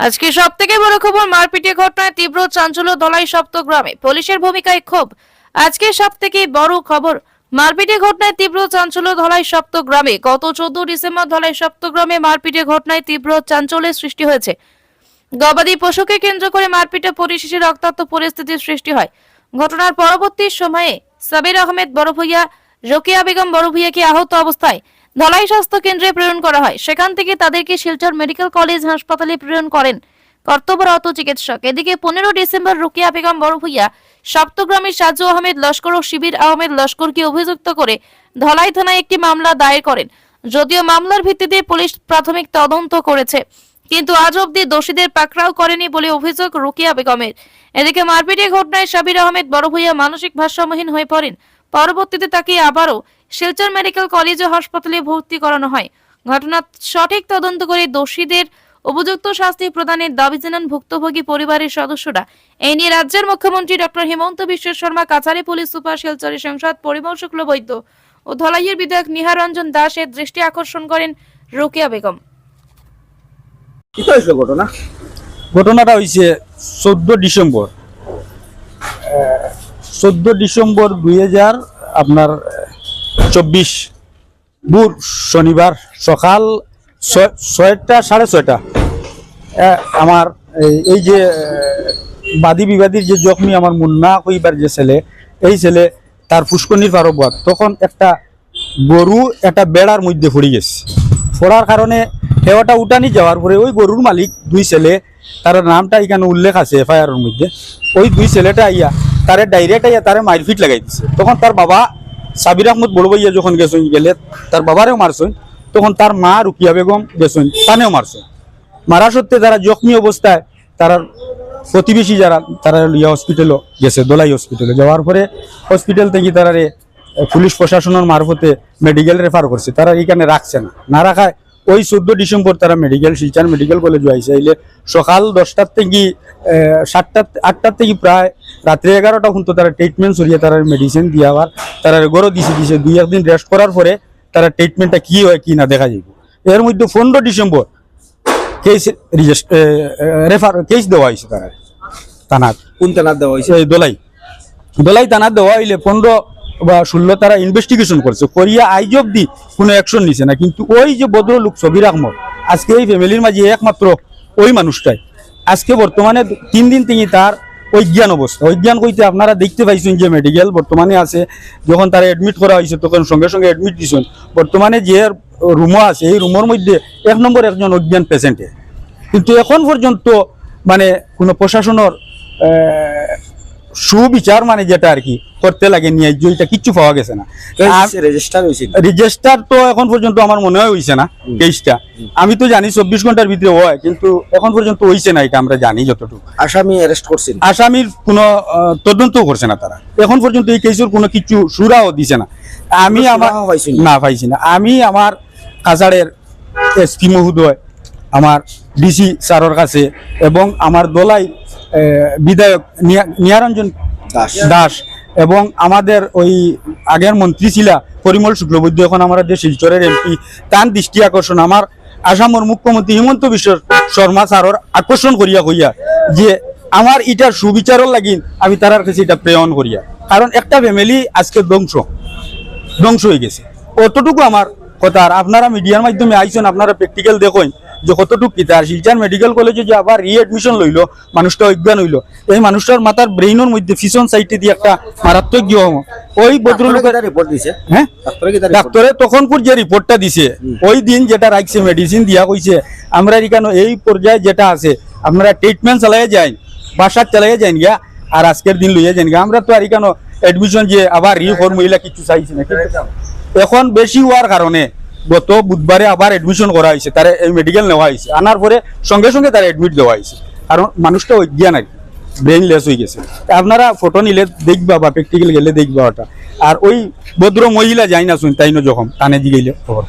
আজকে সব থেকে বড় খবর মারপিটে ঘটনায় তীব্র চাঞ্চল্য ধলাই সপ্ত গ্রামে। পুলিশের ভূমিকায় ক্ষোভ। আজকে সব থেকে বড় খবর, মারপিটে ঘটনায় তীব্র চাঞ্চল্য ধলাই সপ্ত গ্রামে। গত চোদ্দ ডিসেম্বর ধলাই সপ্ত গ্রামে মারপিটে ঘটনায় তীব্র চাঞ্চল্যের সৃষ্টি হয়েছে। গবাদি পশুকে কেন্দ্র করে মারপিটে পরিশেষে রক্তাক্ত পরিস্থিতির সৃষ্টি হয়। ঘটনার পরবর্তী সময়ে সাবির আহমেদ বড় ভূঁইয়া রোকেয়া বেগম বড় ভূঁইয়াকে আহত অবস্থায় ধলাই স্বাস্থ্য কেন্দ্রে প্রেরণ করা হয়। সেখান থেকে তাদেরকে শিলচর মেডিকেল কলেজ হাসপাতালে প্রেরণ করেন কর্তব্যরত চিকিৎসক। এদিকে পনেরো ডিসেম্বর রোকেয়া বেগম বড় ভূঁইয়া, সপ্তগ্রামের সাজু আহমেদ, লস্কর ও শিবির আহমেদ লস্করকে অভিযুক্ত করে ধলাই থানায় একটি মামলা দায়ের করেন। যদিও মামলার ভিত্তিতে পুলিশ প্রাথমিক তদন্ত করেছে, কিন্তু আজ অবধি দোষীদের পাকড়াও করেনি বলে অভিযোগ রুকিয়া বেগমের। এদিকে মারপিটের ঘটনায় সাবির আহমেদ বড় ভূঁইয়া মানসিক ভারসাম্যহীন হয়ে পড়েন। পরবর্তীতে তাকে আবারও শিলচর মেডিকেল কলেজ ও হাসপাতালে ভর্তি করানো হয়। ঘটনার সঠিক তদন্ত করে দোষীদের উপযুক্ত শাস্তি প্রদানের দাবি জানান ভুক্তভোগী পরিবারের সদস্যরা। এই নিয়ে রাজ্যের মুখ্যমন্ত্রী ডক্টর হেমন্ত বিশ্ব শর্মা কাছারি পুলিশ সুপার শিলচরের সংসদ পরিমল শুক্ল বৈদ্য ও ধলাইয়ের বিধায়ক নিহার রঞ্জন দাসের দৃষ্টি আকর্ষণ করেন রোকেয়া বেগম। ঘটনা? ঘটনাটা হয়েছে চোদ্দ ডিসেম্বর। চোদ্দ ডিসেম্বর দুই হাজার, আপনার, চব্বিশ বুধ শনিবার সকাল ছয়- ছয়টা, সাড়ে ছয়টা। আমার এই- যে বাদী বিবাদীর যে জখমি আমার মুন্না কইবার যে ছেলে, এই ছেলে তার পুষ্কনির পারবাদ তখন একটা গরু একটা বেড়ার মধ্যে পড়ে গেছে। পড়ার কারণে হেওয়াটা উঠানি যাওয়ার পরে ওই গরুর মালিক দুই ছেলে তার নামটা এখানে উল্লেখ আছে এফআইআর মধ্যে। ওই দুই ছেলেটা আইয়া তারে ডাইরেক্ট আইয়া তারে মারপিট লাগাই দিছে। তখন তার বাবা সাবির আহমদ বড় ভাইয়া যখন গেছেন, গেলে তার বাবারেও মারছেন, তখন তার মা রুকিয়া বেগম গেছেন, তানেও মারছেন। মারা সত্ত্বে তারা জখমি অবস্থায় তারা প্রতিবেশী যারা, তারা ইয়া হসপিটালও গেছে, দোলাই হসপিটালে যাওয়ার পরে হসপিটাল থেকে তারা পুলিশ প্রশাসনের মারফতে মেডিকেল রেফার করছে। তারা এখানে রাখছে না। না রাখায় ওই চোদ্দ ডিসেম্বর তারা মেডিকেল শিলচার মেডিকেল কলেজে আইসে আইলে সকাল দশটার থেকে সাতটা আটটার থেকে প্রায় রাত্রে এগারোটা পর্যন্ত তারা ট্রিটমেন্ট সরিয়ে তারা মেডিসিন দিয়ে আবার তারা গরো দিছে দিছে। দুই একদিন রেস্ট করার পরে তারা ট্রিটমেন্টটা কি হয় কি না দেখা যাবে এর মধ্যে পনেরো ডিসেম্বর কেস রেফার কেস দেওয়া হয়েছে তারা। থানার কোন থানার দেওয়া হয়েছে? দোলাই। দোলাই থানার দেওয়া হইলে পনেরো বা ষোলো তারা ইনভেস্টিগেশন করছে। করিয়া আইজ অব্দি কোনো অ্যাকশন নিছে না। কিন্তু ওই যে ভদ্রলোক সবির আহমদ, আজকে এই ফ্যামিলির মাঝে একমাত্র ওই মানুষটাই। আজকে বর্তমানে তিন দিন তিনি তার অজ্ঞান অবস্থা। অজ্ঞান কইতে আপনারা দেখতে পাইছেন যে মেডিকেল বর্তমানে আছে, যখন তারা এডমিট করা হয়েছে, তখন সঙ্গে সঙ্গে এডমিট দিছেন। বর্তমানে যে রুমও আছে, এই রুমের মধ্যে এক নম্বর একজন অজ্ঞান পেশেন্টে কিন্তু এখন পর্যন্ত মানে কোনো প্রশাসনের সুবিচার মানে যেটা আর কি করতে লাগে নিয়ে এটা কিচ্ছু পাওয়া গেছে না। রেজিস্টার হয়েছিল রেজিস্টার তো এখন পর্যন্ত আমার মনে হয় হইছে না কেসটা আমি তো জানি চব্বিশ ঘণ্টার ভিতরে হয় কিন্তু এখন পর্যন্ত হইছে না এটা আমরা জানি যতটুকু। আসামি অ্যারেস্ট করছেন? আসামির কোনো তদন্ত করছে না তারা। এখন পর্যন্ত এই কেসের কোনো কিছু সুরাও দিছে না। আমি আমার না? না পাইছি না। আমি আমার কাছাড়ের এসপি মহোদয় আমার ডিসি স্যারের কাছে এবং আমার দলাই বিধায়ক নিয়া- নিয়ারঞ্জন দাস। দাস এবং আমাদের ওই আগের মন্ত্রী ছিলা পরিমল শুক্লবৈদ্য এখন আমাদের শিলচরের এমপি তার দৃষ্টি আকর্ষণ। আমার আসামের মুখ্যমন্ত্রী হিমন্ত বিশ্ব শর্মা স্যারের আকর্ষণ করিয়া হইয়া যে আমার এটার সুবিচারও লাগিন আমি তারার কাছে এটা প্রেরণ করিয়া। কারণ একটা ফ্যামিলি আজকে ধ্বংস ধ্বংস হয়ে গেছে। অতটুকু আমার কথা। আর আপনারা মিডিয়ার মাধ্যমে আইছেন আপনারা প্র্যাকটিক্যাল দেখেন। যে কতটুকু কিতা শিলচার মেডিকেল কলেজে যে আবার রিএডমিশন লইলো মানুষটা অজ্ঞান হইল। এই মানুষটার মাথার ব্রেইনের মধ্যে ফিশন সাইটে দিয়ে একটা মারাত্মক গিয়ম ওই ভদ্রলোকের রিপোর্ট দিছে? হ্যাঁ? ডাক্তারে তখনপুর যে রিপোর্টটা দিছে ওই দিন যেটা রাখছে মেডিসিন দিয়া কইছে আমরা এখানে এই পর্যায়ে যেটা আছে আপনারা ট্রিটমেন্ট চালাই যাই বাসার চালাই যাই গিয়া আর আজকের দিন লইয়া যাই গিয়া। আমরা তো আর এখানে এডমিশন যে আবার রি ফর্মুলা কিছু চাইছি না এখন বেশি হওয়ার কারণে গত বুধবারে আবার এডমিশন করা হয়েছে, তার এই মেডিকেল নেওয়া হয়েছে। আনার পরে সঙ্গে সঙ্গে তার এডমিট দেওয়া হয়েছে। কারণ মানুষটা অজ্ঞান আর কি ব্রেন লেস হয়ে গেছে। আপনারা ফটো নিলে দেখবা বা প্র্যাকটিক্যাল গেলে দেখবা ওটা। আর ওই ভদ্র মহিলা যাই না শুন, তাই না যখন, কানে জিগাইলে খবর